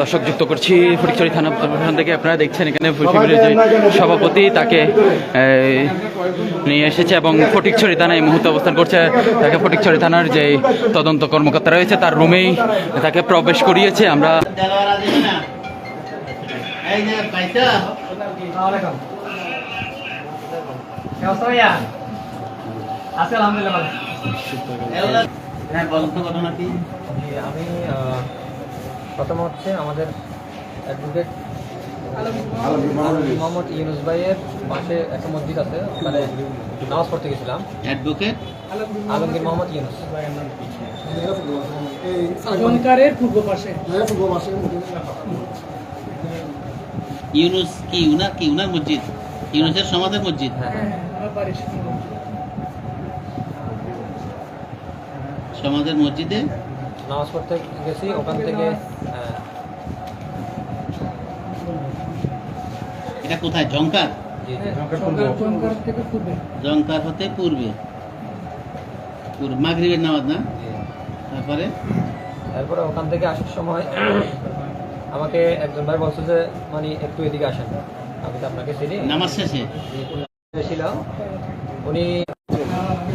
দর্শক যুক্ত করছি ফটিকছড়ি থানা প্রশাসন থেকে। আপনারা দেখছেন এখানে শিবিরের যে সভাপতি তাকে নিয়ে এসেছে এবং ফটিকছড়ি থানায় এই মুহূর্তে অবস্থান করছে। তাকে ফটিকছড়ি থানার যে তদন্ত কর্মকর্তা রয়েছে তার রুমেই তাকে প্রবেশ করিয়েছে। আমরা আলহামদুলিল্লাহ হ্যাঁ ঘটনা কি? আমি প্রথম হচ্ছে আমাদের অ্যাডভোকেট মোহাম্মদ ইউনুস ভাইয়ের পাশে একটা মসজিদ আছে ওখানে নামাজ পড়তে গেছিলাম। অ্যাডভোকেট আলমগীর মোহাম্মদ ইউনুস। অলঙ্কারের পূর্ব পাশে? ইউনুস কি উনার কি উনার মসজিদ? ইউনুসের সমাজের মসজিদ? হ্যাঁ হ্যাঁ। সামনে। সমাজের মসজিদে? নামাজ পড়তে গেছি ওখান থেকে এটা কোথায়? জঙ্কার জি, হ্যাঁ, জঙ্কার- পূর্বে। হতে পূর্বে। মাগরিবের নামাজ না? তারপরে? তারপরে ওখান থেকে আসার সময় আমাকে একজন ভাই বলছে যে মানে একটু এদিকে আসেন। আমি তো আপনাকে চিনি। নামাজ শেষে? ছিল উনি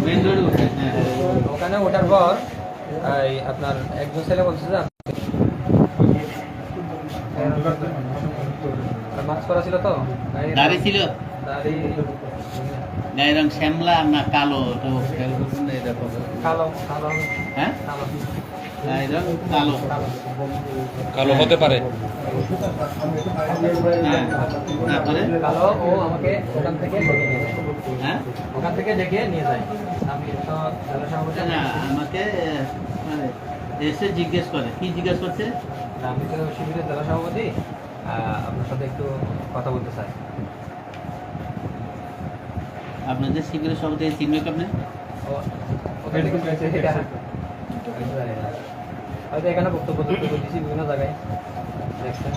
মেন হ্যাঁ। ওখানে ওঠার পর এই আপনার একজন ছেলে বলছে যে মাস্ক করা ছিল তো? দাড়ি ছিল। দাড়ি গায়ের রং শ্যামলা না কালো? কালো কালো। হ্যাঁ? কালো। কালো কালো। কালো হতে পারে। হ্যাঁ তারপরে? কালো ও আমাকে ওখান থেকে ডেকে নিয়ে হ্যাঁ? ওখান থেকে ডেকে নিয়ে যায়। আমি তো জেলা সভাপতি না আমাকে মানে এসে জিজ্ঞেস করে। কি জিজ্ঞেস করছে? আমি তো শিবিরের জেলা সভাপতি। আপনার সাথে একটু কথা বলতে চাই। আপনাদের শিবিরের সভাপতি চিনবে আপনি? হয়তো এখানে বক্তব্য বলতেছি বিভিন্ন জায়গায়। দেখছেন?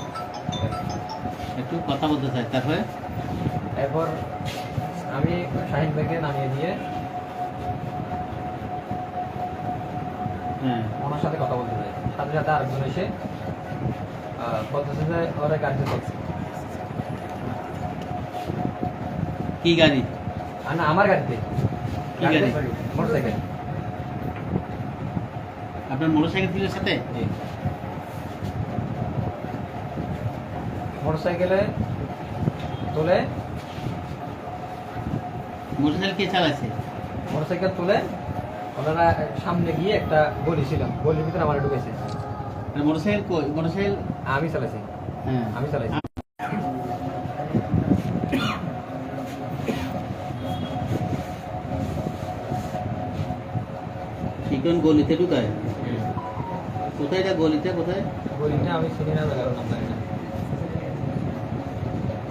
একটু কথা বলতে চাই তারপরে? এরপর আমি শাহিন ভাইকে নামিয়ে দিয়ে হ্যাঁ। ওনার সাথে কথা বলতে চাই। সাথে সাথে আরেকজন এসে বলতেছে যে ওরা গাড়িতে চলছে। কি গাড়ি? না আমার গাড়িতে। কি গাড়ি? মোটরসাইকেল। আপনার মোটরসাইকেল ছিল সাথে মোটরসাইকেলে তুলে মোটরসাইকেল কে চালাচ্ছে? মোটরসাইকেল তুলে ওনারা সামনে গিয়ে একটা গলি ছিল গলির ভিতরে আমার ঢুকেছে। মোটরসাইকেল কই? মোটরসাইকেল আমি চালাইছি। হ্যাঁ। আমি চালাইছি। চিকন গলিতে ঢুকায়? কোথায় এটা গলিতে কোথায়? গলিটা আমি চিনি না জায়গার নাম জানি না।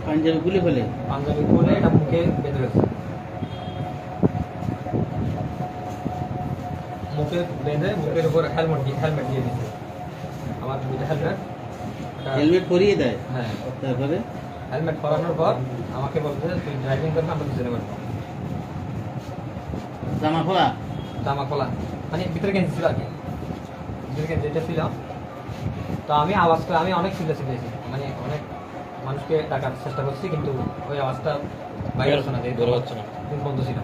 পাঞ্জাবি গুলি ফেলে? পাঞ্জাবি খুলে এটা মুখে বেঁধে রয়েছে মুখে বেঁধে মুখের উপর হেলমেট দিয়ে হেলমেট দিয়ে দিচ্ছে আমার দুটো হেলমেট হেলমেট পরিয়ে দেয়? হ্যাঁ। তারপরে? হেলমেট পরানোর পর আমাকে বলছে তুই ড্রাইভিং করবি আমরা পিছনে করব জামা খোলা? জামা খোলা। মানে ভিতরে গেঞ্জি ছিল আর কি। যেটা ছিল তো আমি আওয়াজ করে আমি অনেক চিল্লা চিল্লেছি মানে অনেক মানুষকে ডাকার চেষ্টা করছি কিন্তু ওই আওয়াজটা বাইরে হচ্ছে না বের হচ্ছে না। দিন বন্ধ ছিল।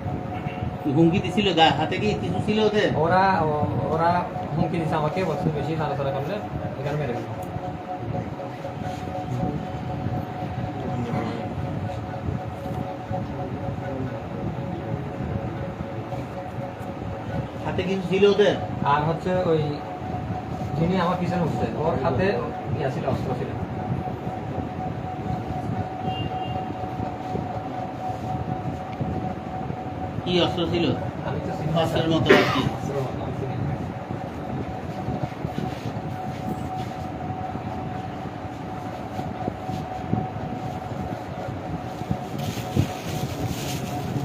হুমকি দিছিল গা হাতে কি কিছু ছিল ওদের? ওরা ওরা হুমকি দিচ্ছে আমাকে বলছে বেশি নাড়াচাড়া করলে এখানে মেরে দেবো হাতে কিছু ছিল ওদের? আর হচ্ছে ওই যিনি আমার পিছনে উঠছে ওর হাতে ইয়া ছিল অস্ত্র ছিল। কি অস্ত্র ছিল। অস্ত্রের মতো আর কি।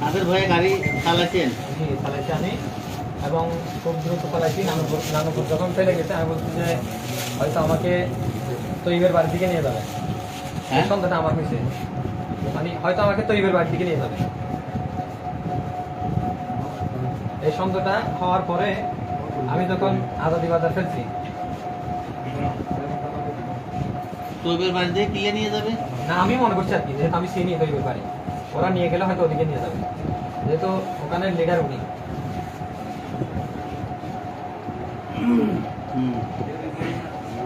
তাদের ভয়ে গাড়ি চালাচ্ছেন? জি চালাইছি আমি। এবং খুব দ্রুত চালাইছি নানুপুর নানুপুর যখন ফেলে গেছে আমি বলছি যে হয়তো আমাকে তৈবের বাড়ির দিকে নিয়ে যাবে। এই হ্যাঁ? সন্ধ্যাটা আমার হয়েছে। মানে হয়তো আমাকে তৈবের বাড়ির দিকে নিয়ে যাবে। এই সন্ধ্যাটা হওয়ার পরে আমি যখন আজাদি বাজার ফেলছি তৈবের বাড়ি থেকে কিলে নিয়ে যাবে? না আমি মনে করছি আর কি যেহেতু আমি চিনি তৈরি পারি ওরা নিয়ে গেলে হয়তো ওদিকে নিয়ে যাবে। যেহেতু ওখানে লিডার উনি।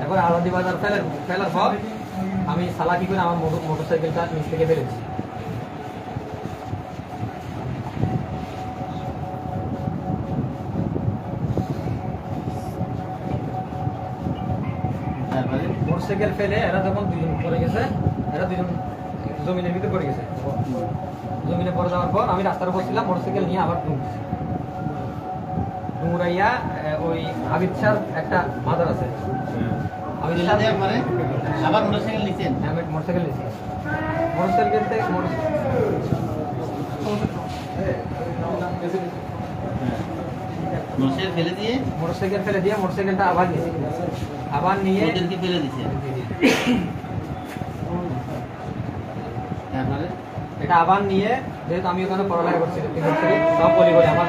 এরপর আলাদি বাজার ফেলার ফেলার পর আমি সালাকি করে আমার মোটর সাইকেলটা নিচ থেকে ফেলেছি মোটরসাইকেল ফেলে এরা যখন দুজন পড়ে গেছে এরা দুজন জমিনের ভিতরে পড়ে গেছে। জমিনে পড়ে যাওয়ার পর আমি রাস্তার উপর ছিলাম মোটরসাইকেল নিয়ে আবার ডুমছি ডুমুরাইয়া ওই হাবিব শাহর একটা মাদার আছে। আমি ফেলে ছিলাম- দেওয়ার আবার মোটরসাইকেল নিচ্ছেন হ্যাঁ, আমি মোটরসাইকেল নিয়েছি মোটরসাইকেল থেকে মোটর- মোটরসাইকেল ফেলে দিয়ে? মোটরসাইকেল ফেলে দিয়ে মোটরসাইকেলটা আবার নিয়েছি আবার নিয়ে ফেলে দিচ্ছে তারপরে? এটা আবার নিয়ে যেহেতু আমি ওখানে পড়ালেখা করছি সব বলি বলি আমার।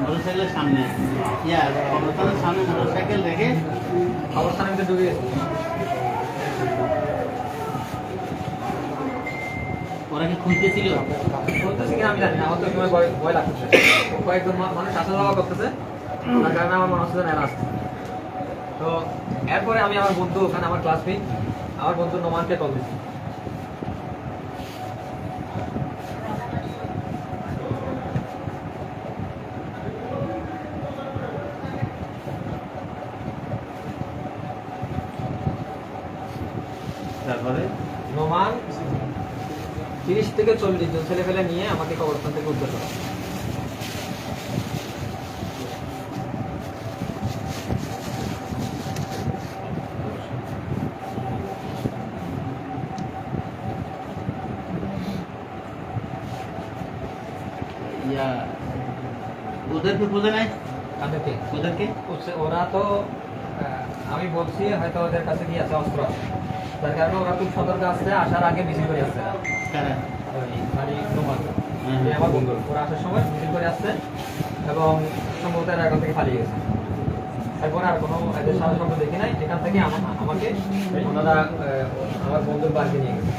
মোটরসাইকেল সামনে ইয়া কবরস্থানের সামনে মোটরসাইকেল রেখে ওরা কি খুঁজতেছিল কিনা আমি জানি আমার তো সময় ভয় লাগতেছে। কয়েকজন মানুষ আসা যাওয়া করতেছে তার কারণে আমার মনে হচ্ছে না, তো এরপরে আমি আমার বন্ধু ওখানে আমার ক্লাসমেট আমার বন্ধু নোমানকে কল দিচ্ছি তারপরে নোমান তিরিশ থেকে চল্লিশ জন ছেলে ফেলে নিয়ে আমাকে কবরস্থান থেকে উদ্ধার করে ইয়া ওদেরকে বোঝে নাই? তাদেরকে ওদেরকে হচ্ছে ওরা তো আহ, আমি বলছি হয়তো ওদের কাছে কি আছে অস্ত্র আছে। তার কারণে ওরা খুব সতর্ক আসছে আসার আগে মিছিল করে আসছে। মানে নোমান হুম। যে আমার বন্ধু ওরা আসার সময় মিছিল করে আসছে এবং সম্ভবত এরা এখান থেকে পালিয়ে গেছে। এরপর আর কোনো এদের দেখি নাই। এখান থেকে আমা- আমাকে ওনারা আমার বন্ধুর বাড়িতে নিয়ে গেছে।